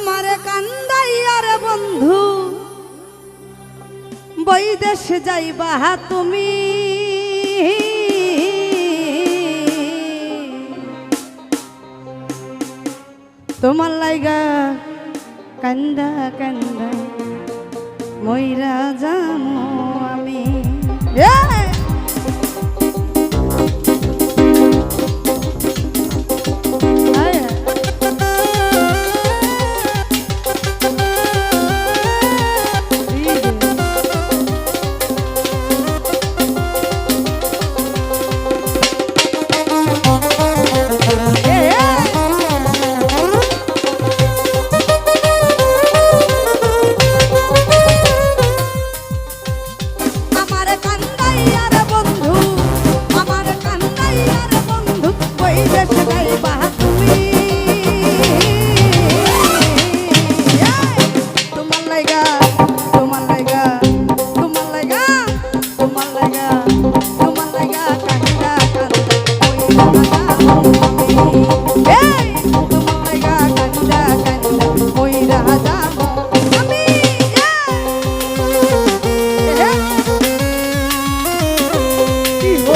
আমার কান্দাইয়ার বন্ধু বৈদেশ যাইবা তুমি। তোমার লাইগা কান্দা কান্দা ময়রা জানো আমি। হ্যাঁ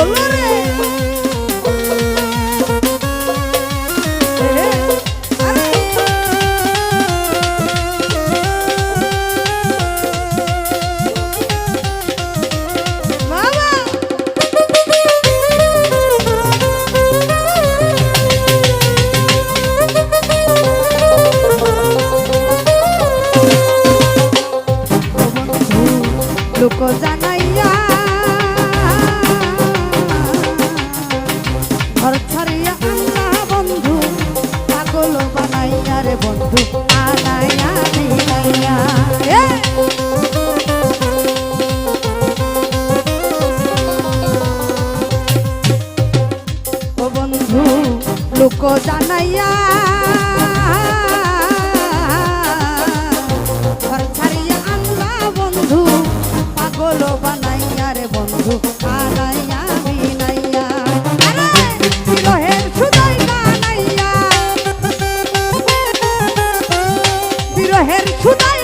Olé! one. মোহের খুদায়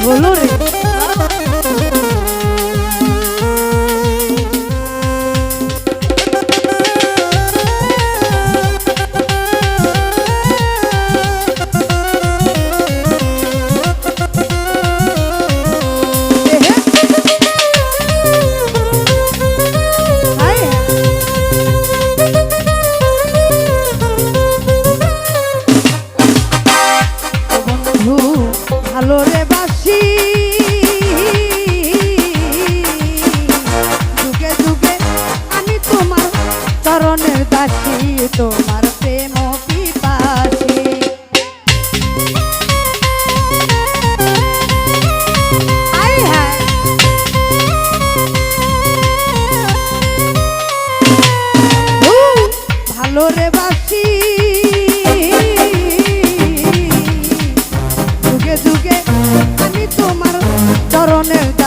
Volore on it.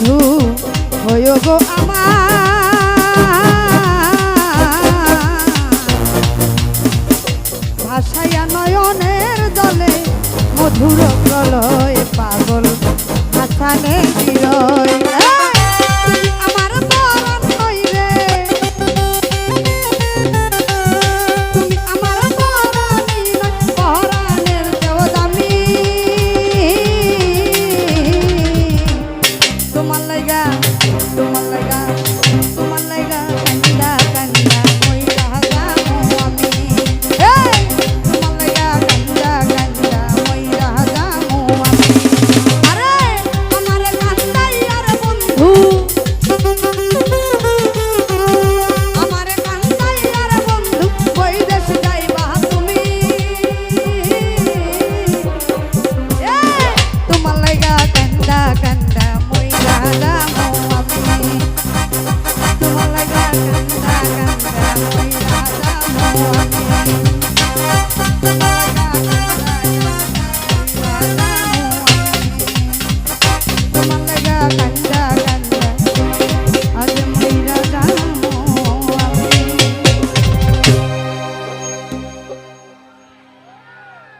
বন্ধু হয় গো আমার। ভাষায়া নয়নের দলে মধুর প্রলয় পাগল হাসানে বিরয়।